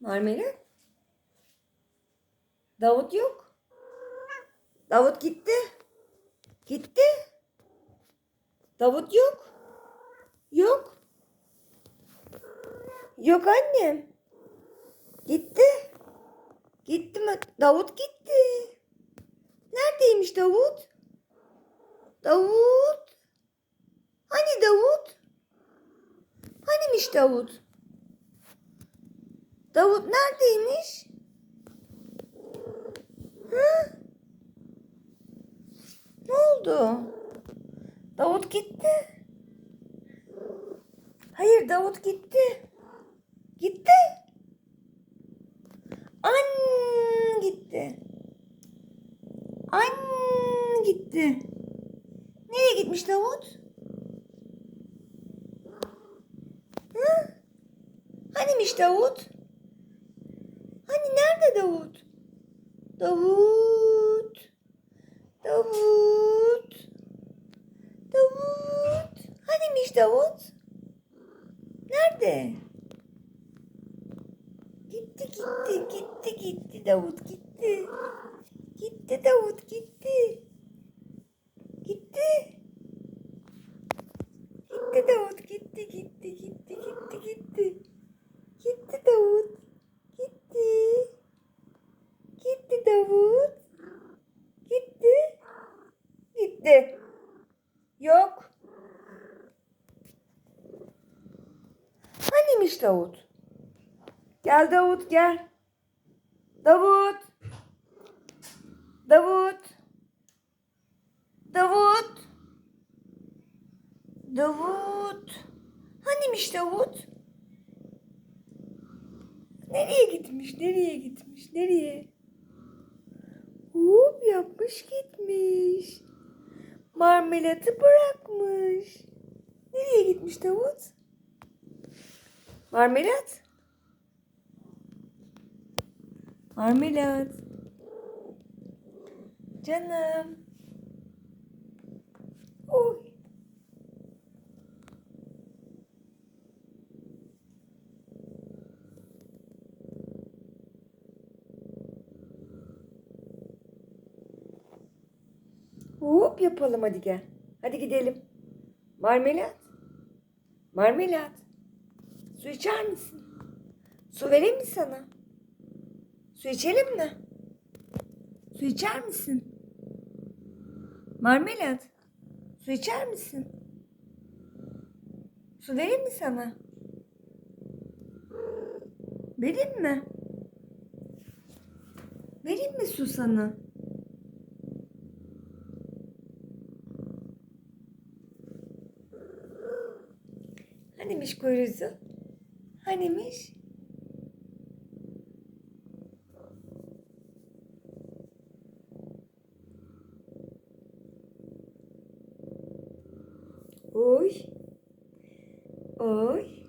Marmelat? Davut yok. Davut gitti. Gitti. Davut yok. Yok. Yok annem. Gitti. Gitti mi? Davut gitti. Neredeymiş Davut? Davut. Hani Davut? Hanimiş Davut? Davut neredeymiş? Hı? Ne oldu? Davut gitti. Hayır Davut gitti. Gitti. An gitti. An gitti. Nereye gitmiş Davut? Hı? Hanimiş Davut? Nerede Davut? Davut. Davut. Davut. Hanimiş Davut? Nerede? Gitti gitti gitti gitti Davut gitti. Gitti Davut gitti. Gitti. Gitti Davut gitti gitti gitti gitti gitti. Gitti Davut. Gitti. Gitti Davut. Gitti. Gitti. Yok. Hanimiş Davut? Gel Davut gel. Davut. Davut. Davut. Davut. Hanimiş Davut? Nereye gitmiş? Nereye gitmiş? Nereye? Yapmış gitmiş. Marmelatı bırakmış. Nereye gitmiş Davut? Marmelat? Marmelat. Canım. Oy. Hop yapalım hadi gel. Hadi gidelim. Marmelat. Marmelat. Su içer misin? Su vereyim mi sana? Su içelim mi? Su içer misin? Marmelat. Su içer misin? Su vereyim mi sana? Vereyim mi? Vereyim mi su sana? Hanimiş kuyruğu? Hanimiş? Oy. Oy.